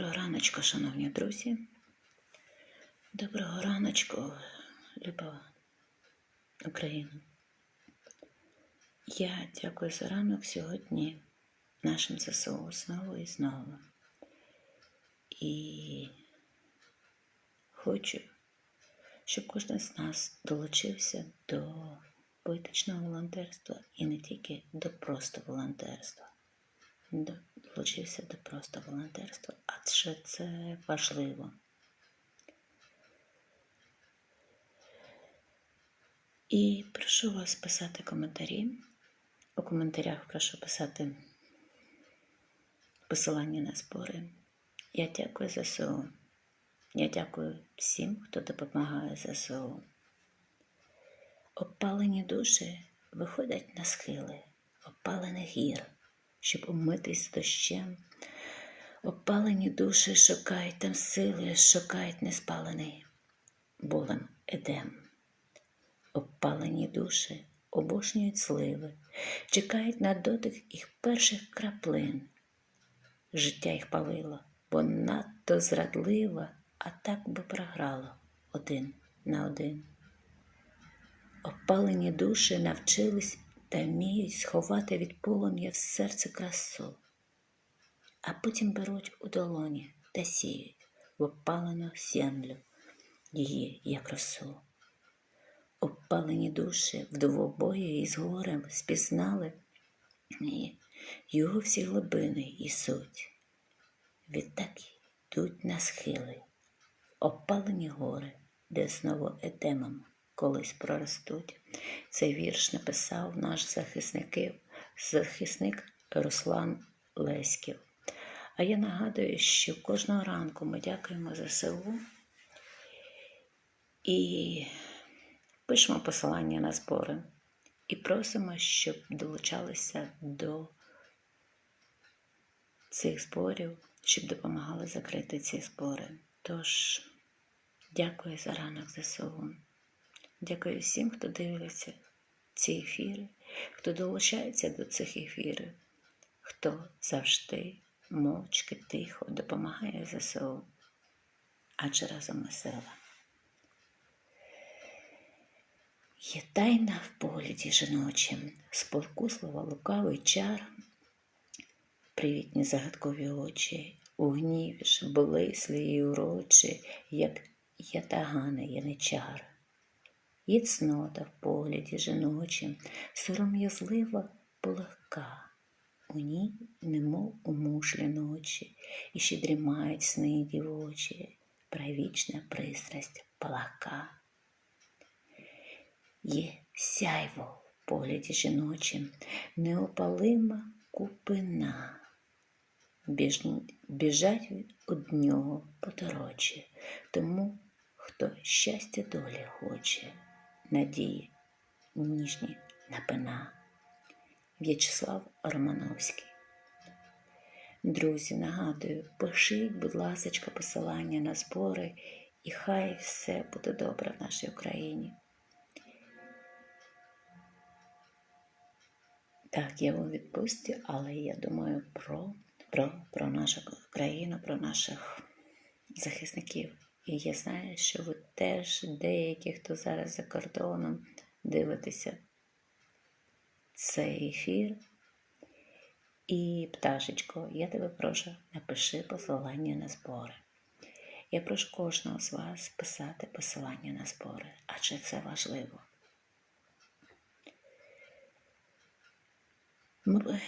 Доброго раночку, шановні друзі. Доброго раночку, люба Україна. Я дякую за ранок сьогодні нашим ЗСУ знову і знову. І хочу, щоб кожен з нас долучився до поетичного волонтерства і не тільки до просто волонтерства долучився до просто волонтерства, адже це важливо. І прошу вас писати коментарі. У коментарях прошу писати посилання на збори. Я дякую ЗСУ. Я дякую всім, хто допомагає ЗСУ. Обпалені душі виходять на схили опалених гір, щоб умитись дощем. Опалені душі шукають там сили, шукають неспалений болем едем. Обпалені душі обожнюють сливи, чекають на дотик їх перших краплин. Життя їх палило, бо надто зрадлива, а так би програло один на один. Опалені душі навчились та вміють сховати від полум'я в серце красу, а потім беруть у долоні та сіють в опалену землю її, як росу. Опалені душі в двобої із горем спізнали його всі глибини і суть. Відтак йдуть на схили, опалені гори, де знову едемом колись проростуть. Цей вірш написав наш захисників, захисник Руслан Леськів. А я нагадую, що кожного ранку ми дякуємо за ЗСУ і пишемо посилання на збори і просимо, щоб долучалися до цих зборів, щоб допомагали закрити ці збори. Тож, дякую за ранок ЗСУ. Дякую всім, хто дивиться ці ефіри, хто долучається до цих ефірів, хто завжди мовчки, тихо допомагає ЗСУ. Адже разом ми сила. Є тайна в погляді жіночим, спокуслива лукавий чар, привітні загадкові очі, у гніві ж блислі й урочі, як ятагани яничар. Є цнота в погляді жіночим, сором'язлива полегка. У ній, немов у мушлі ночі, і ще дрімають сни дівочі, правічна пристрасть палака. Є сяйво в погляді жіночим, неопалима купина. Біж... Біжать від нього поторочі, тому, хто щастя долі хоче, надії ніжні напина. В'ячеслав Романовський. Друзі, нагадую, пишіть, будь ласка, посилання на збори, і хай все буде добре в нашій Україні. Так, я у відпустці, але я думаю про, про, про нашу країну, про наших захисників. І я знаю, що ви теж деякі, хто зараз за кордоном, дивитеся цей ефір. І, пташечко, я тебе прошу, напиши посилання на збори. Я прошу кожного з вас писати посилання на збори, адже це важливо. Ми,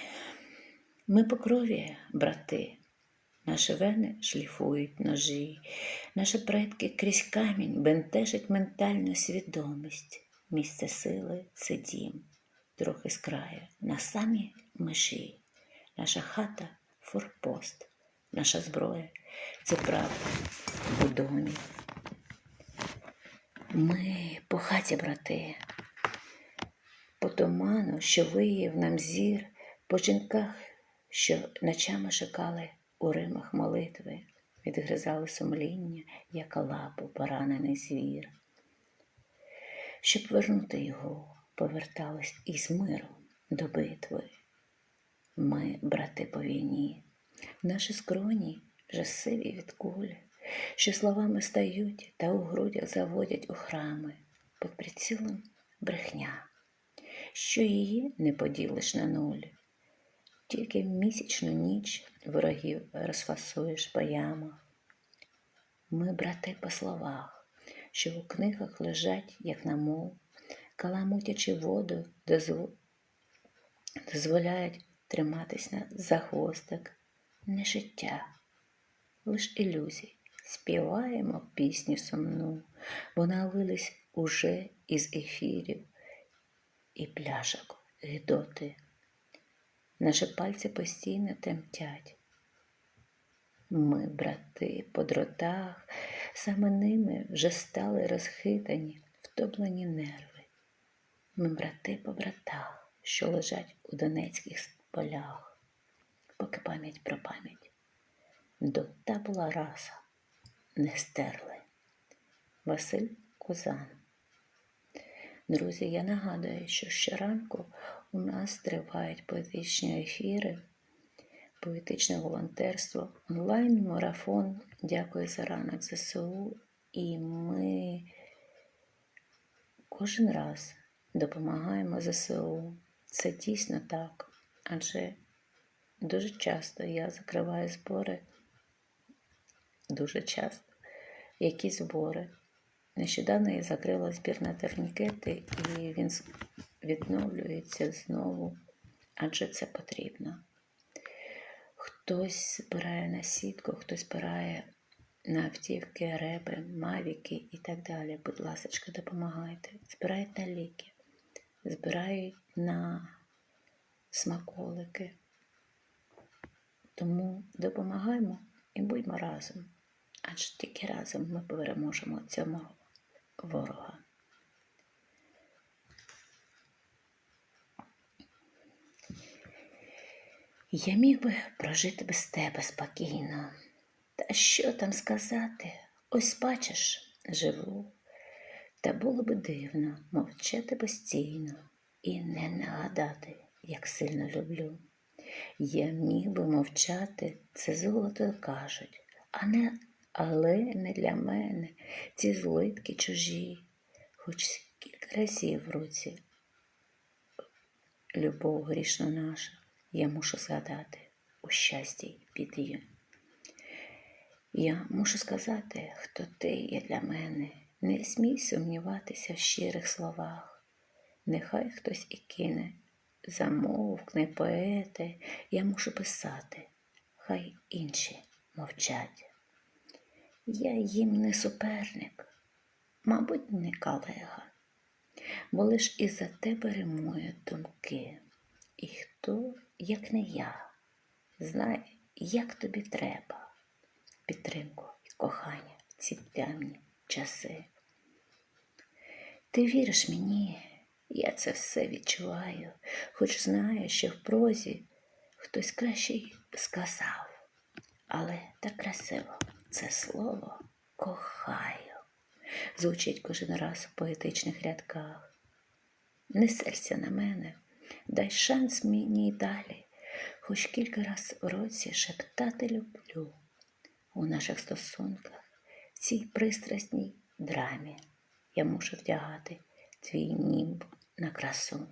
ми по крові, брати, наші вени шліфують ножі, наші предки крізь камінь бентежать ментальну свідомість. Місце сили це дім, трохи з краю, на самій межі. Наша хата форпост, наша зброя це правда у домі. Ми по хаті, брати, по туману, що виїв нам зір, по жінках, що ночами шукали у римах молитви, відгризали сумління, як лапу поранений звір. Щоб вернути його, повертались із миру до битви. Ми, брати по війні, наші скроні вже сиві від кулі, що словами стають та у грудях заводять у храми, під прицілом брехня, що її не поділиш на нуль. Тільки в місячну ніч ворогів розфасуєш по ямах. Ми, брати, по словах, що у книгах лежать, як на мов, каламутячи воду, дозволяють триматись на за хвостик, не життя, лиш ілюзій. Співаємо пісню сумну, вона лились уже із ефірів і пляшок гидоти. Наші пальці постійно темтять. Ми, брати, по дротах, саме ними вже стали розхитані, втоплені нерви. Ми, брати по братах, що лежать у донецьких полях, поки пам'ять про пам'ять. До та була раса, не стерли. Василь Кузан. Друзі, я нагадую, що щоранку у нас тривають поетичні ефіри, поетичне волонтерство, онлайн-марафон. Дякую за ранок ЗСУ. І ми кожен раз допомагаємо ЗСУ. Це дійсно так. Адже дуже часто я закриваю збори, дуже часто які збори. Нещодавно я закрила збір на турнікети, і він відновлюється знову, адже це потрібно. Хтось збирає на сітку, хтось збирає на автівки, реби, мавіки і так далі. Будь ласка, допомагайте. Збирають на ліки, збирають на смаколики. Тому допомагаємо і будьмо разом. Адже тільки разом ми переможемо цьому ворога. Я міг би прожити без тебе спокійно. Та що там сказати? Ось бачиш, живу. Та було би дивно мовчати постійно і не нагадати, як сильно люблю. Я міг би мовчати, це золото кажуть, а не, але не для мене ці злитки чужі, хоч кілька разів в руці. Любов грішна наша, я мушу згадати у щасті її. Я мушу сказати, хто ти є для мене. Не смій сумніватися в щирих словах. Нехай хтось і кине, замовкне поети, я мушу писати, хай інші мовчать. Я їм не суперник, мабуть, не колега, бо лиш із-за тебе римують думки. І хто, як не я, знає, як тобі треба. Підтримку і кохання в ці темні часи. Ти віриш мені, я це все відчуваю, хоч знаю, що в прозі хтось краще й сказав, але так красиво це слово кохаю звучить кожен раз в поетичних рядках. Не серця на мене, дай шанс мені й далі, хоч кілька раз в році шептати люблю у наших стосунках, в цій пристрасній драмі я мушу вдягати твій німб на красу.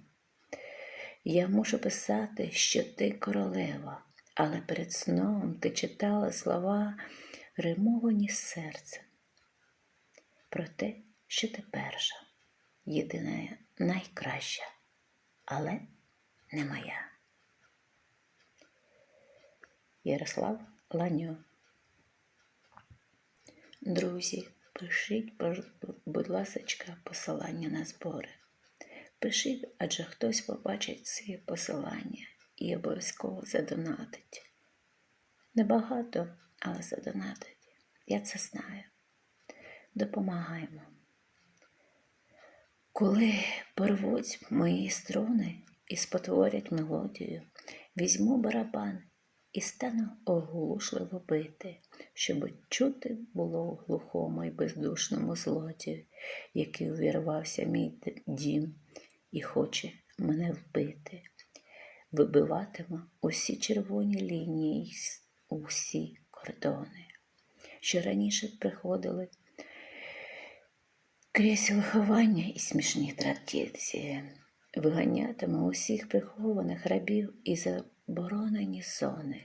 Я мушу писати, що ти королева, але перед сном ти читала слова, римовані серцем. Про те, що ти перша, єдина найкраща, але не моя. Ярослав Ланьо Друзі, пишіть, будь ласка, посилання на збори. Пишіть, адже хтось побачить ці посилання і обов'язково задонатить. Небагато, але задонатить. Я це знаю. Допомагаємо. Коли порвуть мої струни і спотворять мелодію, візьму барабан і стану оглушливо бити, щоб чути було глухому і бездушному злоті, який увірвався мій дім і хоче мене вбити. Вибиватиму усі червоні лінії, усі кордони, що раніше приходили крізь виховання і смішні традиції, виганятиме усіх прихованих рабів і заборонені зони,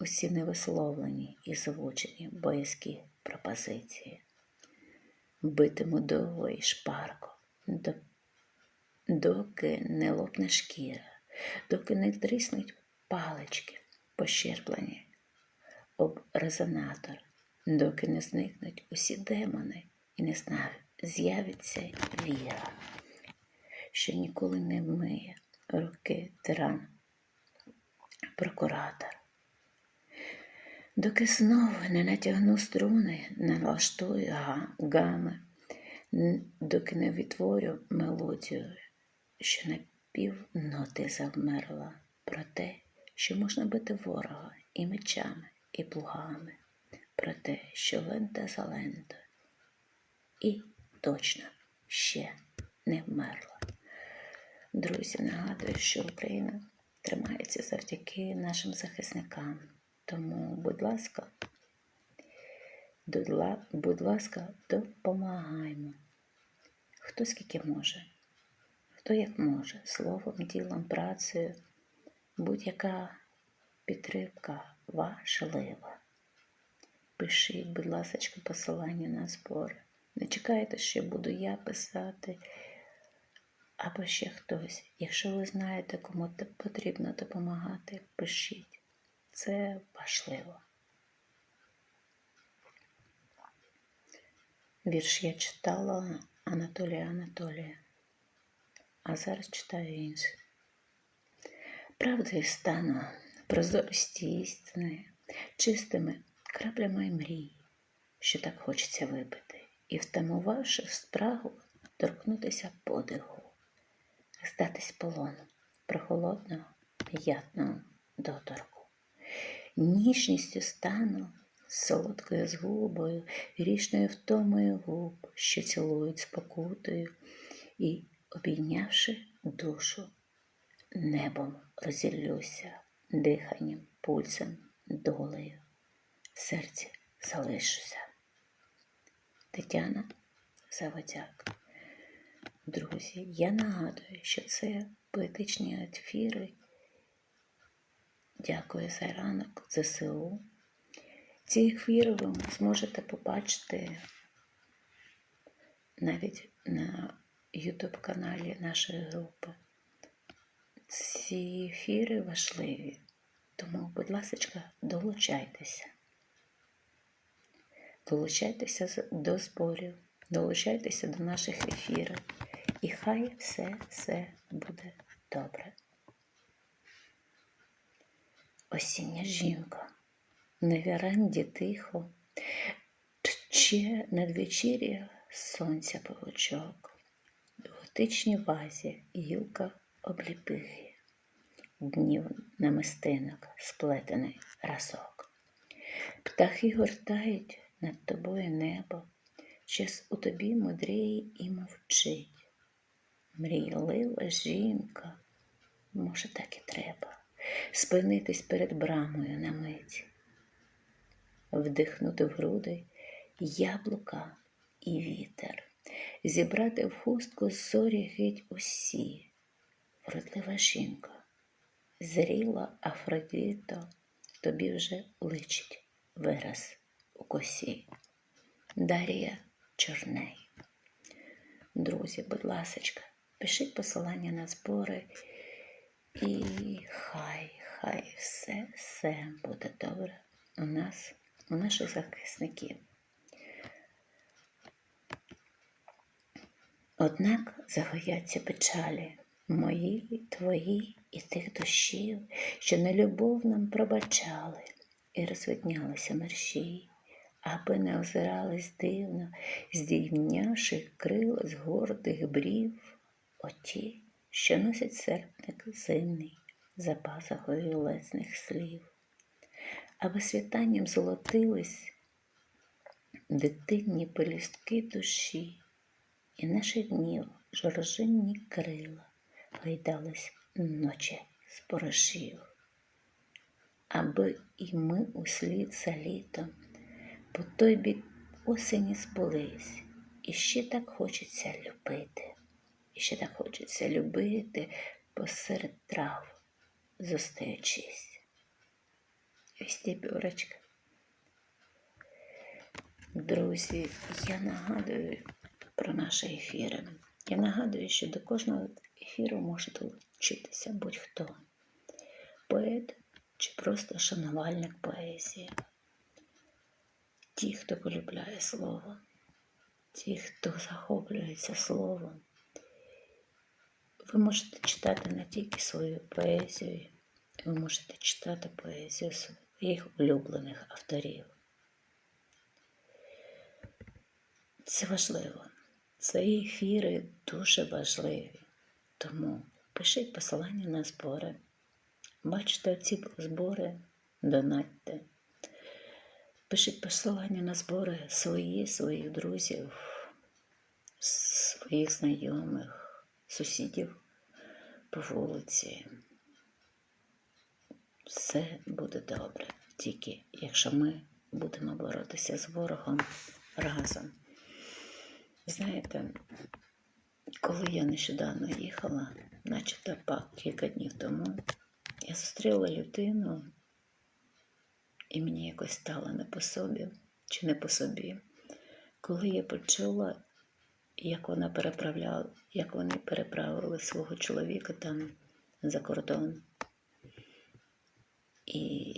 усі невисловлені і звучені боязкі пропозиції. Битиму довго і шпарко, доки не лопне шкіра, доки не тріснуть палички, пощерплені об резонатор, доки не зникнуть усі демони і не знав, з'явиться віра, що ніколи не вмиє руки тиран, прокуратор. Доки знову не натягну струни, не налаштую га- гами, доки не відтворю мелодію, що на півноти завмерла про те, що можна бити ворога і мечами, і плугами, про те, що лента за лентою, і точно ще не вмерла. Друзі, нагадую, що Україна тримається завдяки нашим захисникам. Тому, будь ласка, будь ласка, допомагаймо. Хто скільки може, хто як може, словом, ділом, працею, будь-яка підтримка важлива. Пишіть, будь ласка, посилання на збори. Не чекайте, що буду я писати або ще хтось. Якщо ви знаєте, кому потрібно допомагати, пишіть. Це важливо. Вірш я читала Анатолія Анатолія, а зараз читаю інший. Правдою стану, прозорості істини, чистими краплями мрій, що так хочеться випити, і втамувавши спрагу, торкнутися подиху, здатись полону прохолодного, ядного доторку. Ніжністю стану солодкою згубою, річною втомою губ, що цілують спокутою, і, обійнявши душу, небом розіллюся, диханням, пульсом, долею, в серці залишуся. Тетяна Заводяк. Друзі, я нагадую, що це поетичні ефіри. Дякую за ранок ЗСУ. Ці ефіри ви зможете побачити навіть на YouTube каналі нашої групи. Ці ефіри важливі, тому, будь ласка, долучайтеся. Долучайтеся до зборів, долучайтеся до наших ефірів. І хай все, все буде добре. Осіння жінка на віранді тихо, тче надвечір'я сонця пилочок, в готичній вазі гілка обліпихи, днів намистинок сплетений разок. Птахи гортають над тобою небо, час у тобі мудріє і мовчить. Мрійлива жінка, може, так і треба, спинитись перед брамою на мить, вдихнути в груди яблука і вітер, зібрати в хустку зорі геть усі, вродлива жінка, зріла Афродіто, тобі вже личить вираз у косі. Дар'я Чорней. Друзі, будь ласочка, пишіть посилання на збори і хай, хай все, все буде добре у нас, у наших захисників. Однак загояться печалі мої, твої і тих душів, що нелюбов нам пробачали і розвиднялися мерщій, аби не озирались дивно, здійнявши крила з гордих брів, оті, що носять серпник зимний за пазухою лесних слів, аби світанням золотились дитинні пелюстки душі, і наших днів жоржинні крила гайдались ночі з порошів. аби і ми услід за літом по той бік осені збулись. І ще так хочеться любити, і ще так хочеться любити посеред трав, зостаючись. Ось ті бюрочка. Друзі, я нагадую про наші ефіри. Я нагадую, що до кожного ефіру може долучитися будь-хто. Поет чи просто шанувальник поезії. Ті, хто полюбляє слово, ті, хто захоплюється словом. Ви можете читати не тільки свою поезію, ви можете читати поезію своїх улюблених авторів. Це важливо. Це ефіри дуже важливі. Тому пишіть посилання на збори. Бачите ці збори, донатьте. Пишіть посилання на збори свої, своїх друзів, своїх знайомих, сусідів по вулиці. Все буде добре, тільки якщо ми будемо боротися з ворогом разом. Знаєте, коли я нещодавно їхала, начебто пак кілька днів тому, я зустріла людину, і мені якось стало не по собі чи не по собі, коли я почула, як вона переправляла, як вони переправили свого чоловіка там за кордон. І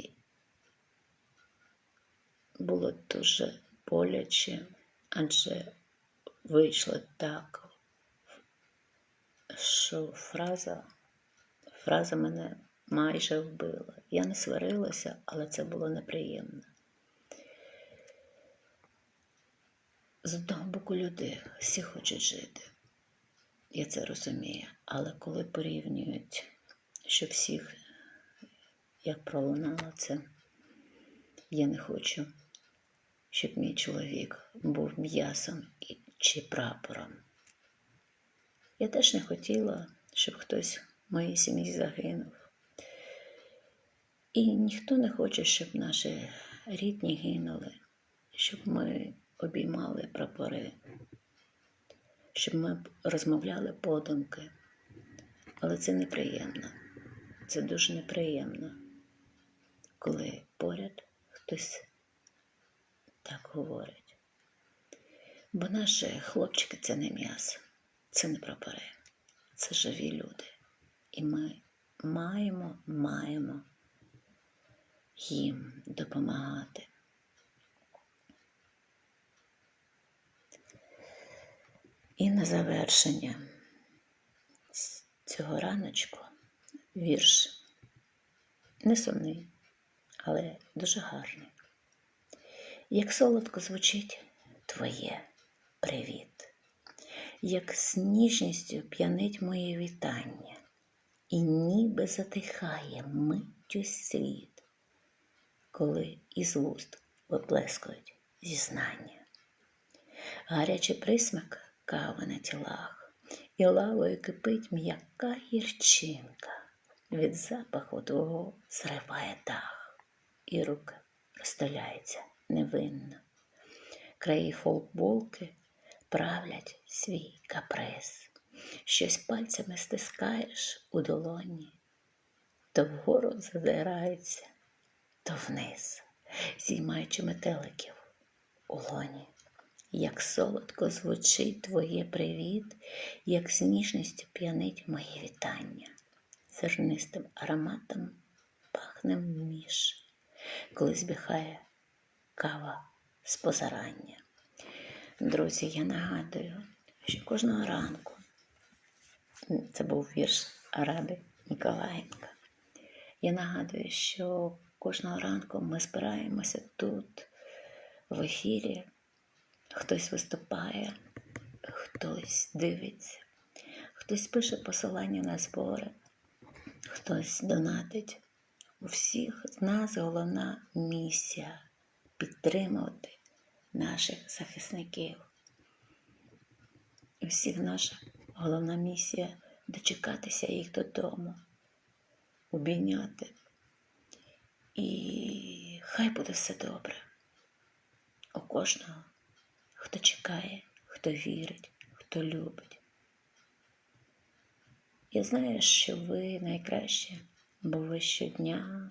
було дуже боляче, адже вийшло так, що фраза, фраза мене майже вбила. Я не сварилася, але це було неприємно. З одного боку, люди всі хочуть жити. Я це розумію. Але коли порівнюють, що всіх, як пролунало це, я не хочу, щоб мій чоловік був м'ясом чи прапором. Я теж не хотіла, щоб хтось в моїй сім'ї загинув. І ніхто не хоче, щоб наші рідні гинули, щоб ми обіймали прапори, щоб ми розмовляли подумки. Але це неприємно. Це дуже неприємно, коли поряд хтось так говорить. Бо наші хлопчики це не м'ясо, це не прапори, це живі люди. І ми маємо, маємо їм допомагати. І на завершення цього раночку вірш не сумний, але дуже гарний. Як солодко звучить твоє привіт, як з ніжністю п'янить моє вітання, і ніби затихає миттю світ, коли із вуст виплескують зізнання. Гарячий присмак кави на тілах, і лавою кипить м'яка гірчинка, від запаху твого зриває дах, і рука розтоляється невинно. Краї фолкболки правлять свій каприз, щось пальцями стискаєш у долоні, то вгору задирається, то вниз, зіймаючи метеликів у лоні. Як солодко звучить твоє привіт, як з ніжністю п'янить моє вітання, зернистим ароматом пахне між, коли збіхає кава з позарання. Друзі, я нагадую, що кожного ранку це був вірш Араби Ніколаєнка. Я нагадую, що кожного ранку ми збираємося тут, в ефірі. Хтось виступає, хтось дивиться, хтось пише посилання на збори, хтось донатить. У всіх з нас головна місія підтримувати наших захисників. У всіх наша головна місія дочекатися їх додому, обійняти І хай буде все добре. У кожного, хто чекає, хто вірить, хто любить. Я знаю, що ви найкраще, бо ви щодня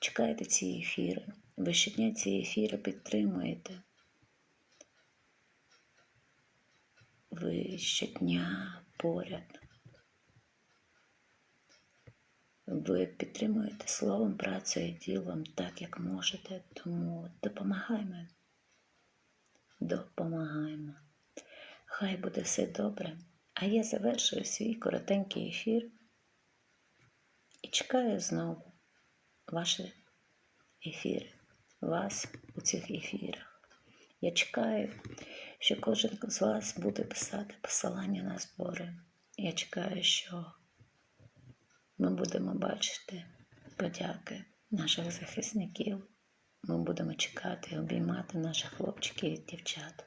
чекаєте ці ефіри, ви щодня ці ефіри підтримуєте. Ви щодня поряд. Ви підтримуєте словом, працею, ділом так, як можете, тому допомагаємо. Допомагаємо. Хай буде все добре. А я завершую свій коротенький ефір і чекаю знову ваші ефіри, вас у цих ефірах. Я чекаю, що кожен з вас буде писати посилання на збори. Я чекаю, що ми будемо бачити подяки наших захисників. Ми будемо чекати обіймати наших хлопчиків і дівчат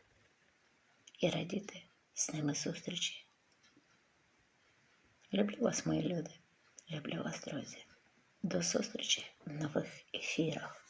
і радіти з ними зустрічі. Люблю вас, мої люди. Люблю вас, друзі. До зустрічі в нових ефірах.